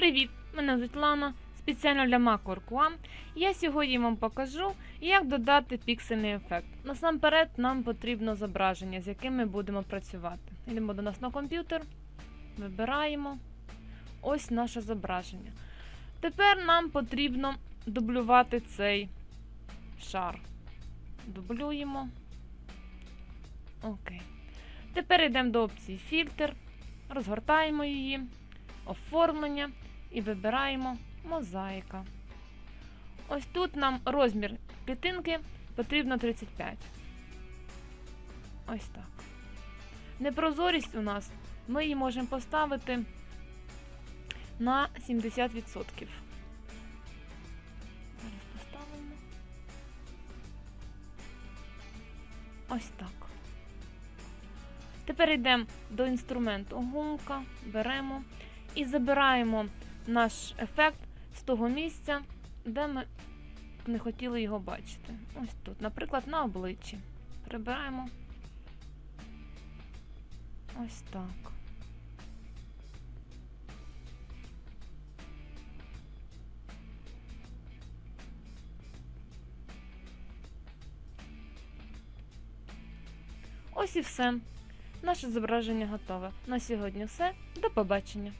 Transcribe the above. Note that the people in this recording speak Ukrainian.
Привіт! Мене звуть Лана. Спеціально для Macwork Я сьогодні вам покажу, як додати піксельний ефект. Насамперед нам потрібно зображення, з яким ми будемо працювати. Йдемо до нас на комп'ютер, вибираємо ось наше зображення. Тепер нам потрібно дублювати цей шар. Дублюємо. Окей. Тепер йдемо до опції фільтр, розгортаємо її, оформлення і вибираємо мозаїка. Ось тут нам розмір клітинки потрібно 35. Ось так. Непрозорість у нас ми її можемо поставити на 70%. Зараз поставимо. Ось так. Тепер йдемо до інструменту гумка, беремо і забираємо наш ефект з того місця, де ми не хотіли його бачити. Ось тут, наприклад, на обличчі. Прибираємо ось так. Ось і все. Наше зображення готове. На сьогодні все. До побачення.